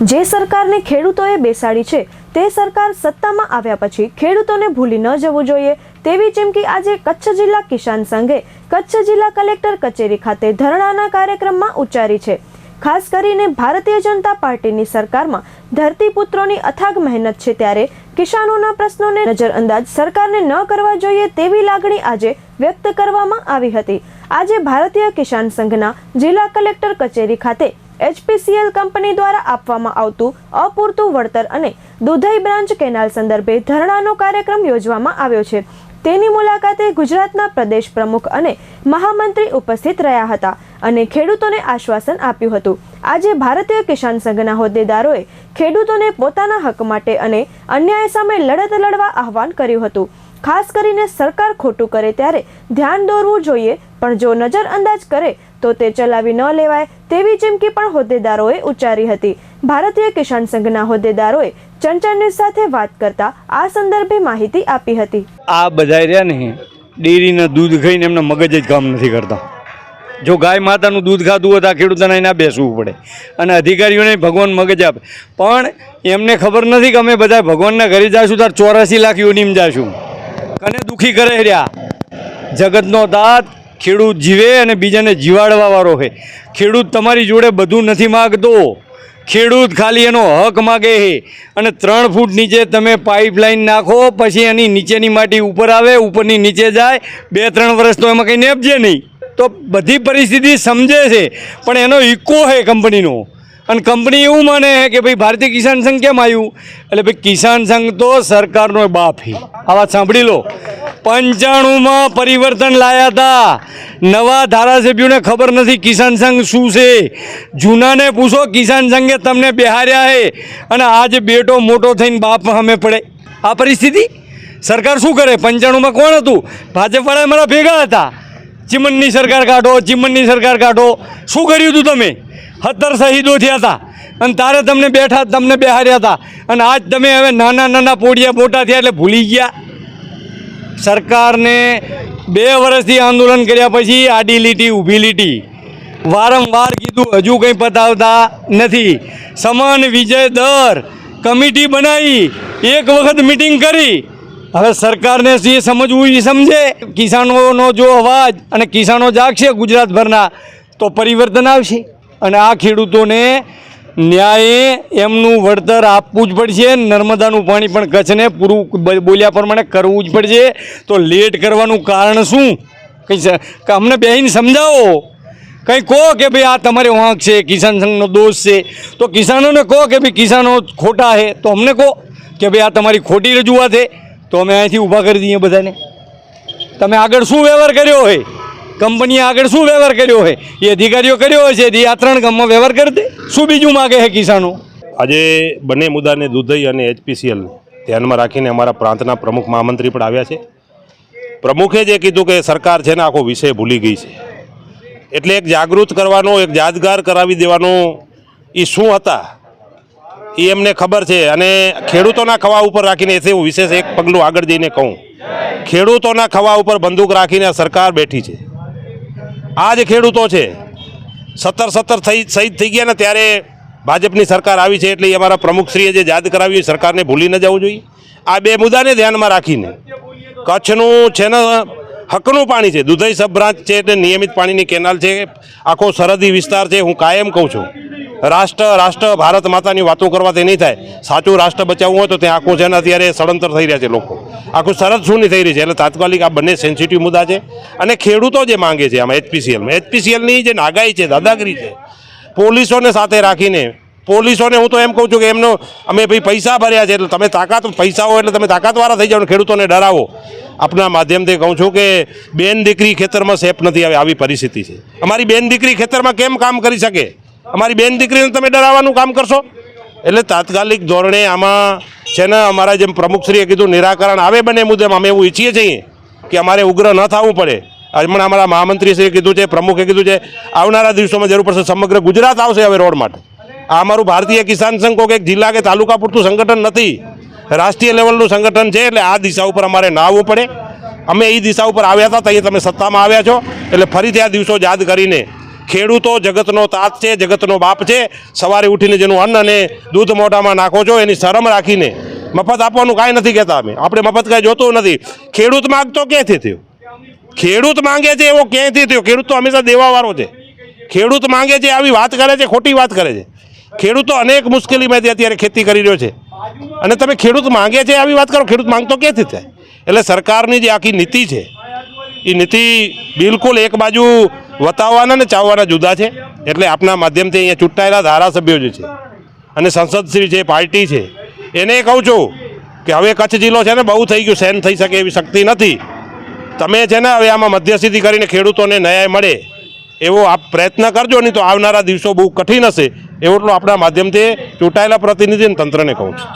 જે સરકારને ખેડૂતોએ બેસાડી છે, તે સરકાર સત્તામાં આવ્યા પછી ખેડૂતોને ભૂલી ન જવું જોઈએ, તેવી ચીમકી આજે કચ્છ જિલ્લા કિસાન સંઘે કચ્છ જિલ્લા કલેક્ટર કચેરી ખાતે ધરણાના કાર્યક્રમમાં ઉચ્ચારી છે. ખાસ કરીને ભારતીય જનતા પાર્ટીની સરકારમાં ધરતીપુત્રોની અથાગ મહેનત છે ત્યારે કિસાનોના પ્રશ્નોને નજરઅંદાજ સરકારને ન કરવા જોઈએ તેવી લાગણી આજે વ્યક્ત કરવામાં આવી હતી. આજે ભારતીય કિસાન સંઘના જિલ્લા કલેક્ટર કચેરી ખાતે એચપીસીએલ કંપની દ્વારા આપવામાં આવતું અપૂરતું વળતર અને દુધઈ બ્રાન્ચ કેનાલ સંદર્ભે ધરણાનો કાર્યક્રમ યોજવામાં આવ્યો છે. તેની મુલાકાતે ગુજરાતના પ્રદેશ પ્રમુખ અને મહામંત્રી ઉપસ્થિત રહ્યા હતા અને ખેડૂતોને આશ્વાસન આપ્યું હતું. આજે ભારતીય કિસાન સંઘના હોદ્દેદારોએ ખેડૂતોને પોતાના હક માટે અને અન્યાય સામે લડત લડવા આહવાન કર્યું હતું. ખાસ કરીને સરકાર ખોટું કરે ત્યારે ધ્યાન દોરવું જોઈએ, પણ જો નજરઅંદાજ કરે, તો તે ચલાવી ન લેવાય તેવી ચીમકી પણ હોદ્દેદારોએ ઉચ્ચારી હતી. ભારતીય કિસાન સંઘના હોદ્દેદારોએ ચંચળ ન્યૂઝ સાથે વાત કરતા આ સંદર્ભે માહિતી આપી હતી. આ બધા રહ્યા ને ડેરીના દૂધ ખાઈને એમના મગજ જ કામ નથી કરતા. જો ગાય માતાનું દૂધ ખાધું હોય તો આ ખેડૂતોને ના બેસવું પડે. અને અધિકારીઓને ભગવાન મગજ આપે. પણ એમને ખબર નથી કે અમે બધા ભગવાનના ઘરે જાશું તાર ચોરાસી લાખ યુનિમ જાશું. કને દુખી કરે રહ્યા. જગતનો દાંત ખેડૂત જીવે અને બીજાને જીવાડવા વાળો છે ખેડૂત તમારી જોડે બધું નથી માગતો. ખેડૂત ખાલી એનો હક માગે છે અને ત્રણ ફૂટ નીચે તમે પાઇપલાઇન નાખો, પછી એની નીચેની માટી ઉપર આવે, ઉપરની નીચે જાય. બે, ત્રણ વર્ષ તો એમાં કંઈ નેપજે નહીં. તો બધી પરિસ્થિતિ સમજે છે. પણ એનો ઇકો છે કંપનીનો. અને કંપની એવું માને કે ભાઈ, ભારતીય કિસાન સંઘ કેમ આવ્યું એટલે ભાઈ, કિસાન સંઘ તો સરકારનો બાપ છે. આ વાત સાંભળી લો. પંચાણુંમાં પરિવર્તન લાયા હતા. નવા ધારાસભ્યોને ખબર નથી કિસાન સંઘ શું છે. જૂનાને પૂછો, કિસાન સંઘે તમને બેહાર્યા છે. અને આજે બેટો મોટો થઈને બાપ સામે પડે. આ પરિસ્થિતિ? સરકાર શું કરે? પંચાણુંમાં કોણ હતું? ભાજપવાળા અમારા ભેગા હતા. ચિમનની સરકાર કાઢો, ચિમનની સરકાર કાઢો. શું કર્યું હતું તમે? સત્તર શહીદો થયા હતા. અને તારે તમને બેઠા તમને બેહાર્યા હતા. અને આજ તમે હવે નાના નાના પોડિયા મોટા થયા એટલે ભૂલી ગયા. સરકારને બે વર્ષથી આંદોલન કર્યા પછી આડી લીટી, ઊભી લીટી. વારંવાર કીધું, હજુ કંઈ પતાવતા નથી. સમાન વિજય દર કમિટી બનાવી, એક વખત મિટિંગ કરી. હવે સરકારને જે સમજવું એ સમજે. કિસાનોનો જો અવાજ અને કિસાનો જાગશે ગુજરાતભરના, તો પરિવર્તન આવશે. અને આ ખેડૂતોને ન્યાયે એમનું વળતર આપવું જ પડશે, નર્મદાનું પાણી પણ કચ્છને પૂરું બોલ્યા પ્રમાણે કરવું જ પડશે. તો લેટ કરવાનું કારણ શું? કંઈ અમને બેહીને સમજાવો. કંઈ કહો કે ભાઈ આ તમારે વાંક છે, કિસાન સંઘનો દોષ છે. તો કિસાનોને કહો કે ભાઈ કિસાનો ખોટા છે, તો અમને કહો કે ભાઈ આ તમારી ખોટી રજૂઆત છે. તો અમે અહીંથી ઊભા કરી દઈએ બધાને. તમે આગળ શું વ્યવહાર કર્યો હોય? કંપનીએ આગળ શું વ્યવહાર કર્યો હોય? એ અધિકારીઓ કર્યો હશે એ આ ત્રણ ગામમાં વ્યવહાર કરી દે. શું બીજું માગે છે કિસાનો? આજે બંને મુદ્દાને દુધઈ અને એચપીસીએલ ધ્યાનમાં રાખીને અમારા પ્રાંતના પ્રમુખ મહામંત્રી પણ આવ્યા છે. પ્રમુખે જે કીધું કે સરકાર છે ને આખો વિષય ભૂલી ગઈ છે. એટલે એક જાગૃત કરવાનો, એક યાદગાર કરાવી દેવાનો એ શું હતા? એ એમને ખબર છે અને ખેડૂતોના ખવા ઉપર રાખીને એથી હું વિશેષ એક પગલું આગળ જઈને કહું. ખેડૂતોના ખવા ઉપર બંદૂક રાખીને સરકાર બેઠી છે. આ જ ખેડૂતો છે. સત્તર સત્તર થઈ શહીદ થઈ ગયા ને ત્યારે ભાજપની સરકાર આવી છે એટલે અમારા પ્રમુખશ્રીએ જે યાદ કરાવી હોય સરકારને ભૂલી ન જવું જોઈએ. આ બે મુદ્દાને ધ્યાનમાં રાખીને કચ્છનું છે ને હકનું પાણી છે. દુધઈ સબ બ્રાન્ચ છે એટલે નિયમિત પાણીની કેનાલ છે. આખો સરહદી વિસ્તાર છે. હું કાયમ કહું છું. રાષ્ટ્ર રાષ્ટ્ર, ભારત માતાની વાતો કરવાથી નહીં થાય. સાચું રાષ્ટ્ર બચાવવું હોય તો ત્યાં આખું છે ને અત્યારે સળંતર થઈ રહ્યા છે લોકો. આખું સરહદ શૂન્ય થઈ રહી છે. એટલે તાત્કાલિક આ બંને સેન્સિટિવ મુદ્દા છે. અને ખેડૂતો જે માંગે છે આમાં એચપીસીએલમાં એચપીસીએલની જે નાગાઈ છે, દાદાગીરી છે, પોલીસોને સાથે રાખીને, પોલીસોને હું તો એમ કહું છું કે એમનો અમે ભાઈ પૈસા ભર્યા છે, એટલે તમે તાકાત, પૈસા હોય એટલે તમે તાકાતવાળા થઈ જાઓ ખેડૂતોને ડરાવો. આપના માધ્યમથી કહું છું કે બેન દીકરી ખેતરમાં સેફ નથી આવે આવી પરિસ્થિતિ છે. અમારી બેન દીકરી ખેતરમાં કેમ કામ કરી શકે? અમારી બેન દીકરીને તમે ડરાવવાનું કામ કરશો? એટલે તાત્કાલિક ધોરણે આમાં છે ને અમારા જેમ પ્રમુખશ્રીએ કીધું, નિરાકરણ આવે બને મુદ્દે, અમે એવું ઈચ્છીએ છીએ કે અમારે ઉગ્ર ન થવું પડે. હમણાં અમારા મહામંત્રીશ્રીએ કીધું છે, પ્રમુખે કીધું છે, આવનારા દિવસોમાં જરૂર પડશે, સમગ્ર ગુજરાત આવશે હવે રોડ માટે. આ અમારું ભારતીય કિસાન સંઘ કોઈ જિલ્લા કે તાલુકા પૂરતું સંગઠન નથી. રાષ્ટ્રીય લેવલનું સંગઠન છે, એટલે આ દિશા ઉપર અમારે ના આવવું પડે. અમે એ દિશા ઉપર આવ્યા હતા ત્યાં તમે સત્તામાં આવ્યા છો. એટલે ફરીથી આ દિવસો યાદ કરીને ખેડૂતો જગતનો તાત છે, જગતનો બાપ છે. સવારે ઉઠીને જેનું અન્ન અને દૂધ મોઢામાં નાખો છો, એની શરમ રાખીને મફત આપવાનું કાંઈ નથી કહેતા અમે. આપણે મફત કાંઈ જોતું નથી. ખેડૂત માગતો ક્યાંથી થયો? ખેડૂત માંગે છે એવો ક્યાંથી થયો? ખેડૂત તો હંમેશા દેવાવાળો છે. ખેડૂત માંગે છે, આવી વાત કરે છે, ખોટી વાત કરે છે. ખેડૂતો અનેક મુશ્કેલીમાંથી અત્યારે ખેતી કરી રહ્યો છે. અને તમે ખેડૂત માંગે છે, આવી વાત કરો, ખેડૂત માંગતો ક્યાંથી થાય? એટલે સરકારની જે આખી નીતિ છે, એ નીતિ બિલકુલ એક બાજુ વતાવવાના ને ચાવવાના જુદા છે. એટલે આપના માધ્યમથી અહીંયા ચૂંટાયેલા ધારાસભ્યો જે છે અને સંસદશ્રી છે પાર્ટી છે, એને કહું છું કે હવે કચ્છ જિલ્લો છે ને બહુ થઈ ગયું, સહન થઈ શકે એવી શક્તિ નથી. તમે છે ને હવે આમાં મધ્યસ્થિતિ કરીને ખેડૂતોને ન્યાય મળે એવો આપ પ્રયત્ન કરજો, નહીં તો આવનારા દિવસો બહુ કઠિન હશે, એવું આપણા માધ્યમથી ચૂંટાયેલા પ્રતિનિધિ અને તંત્રને કહું છું.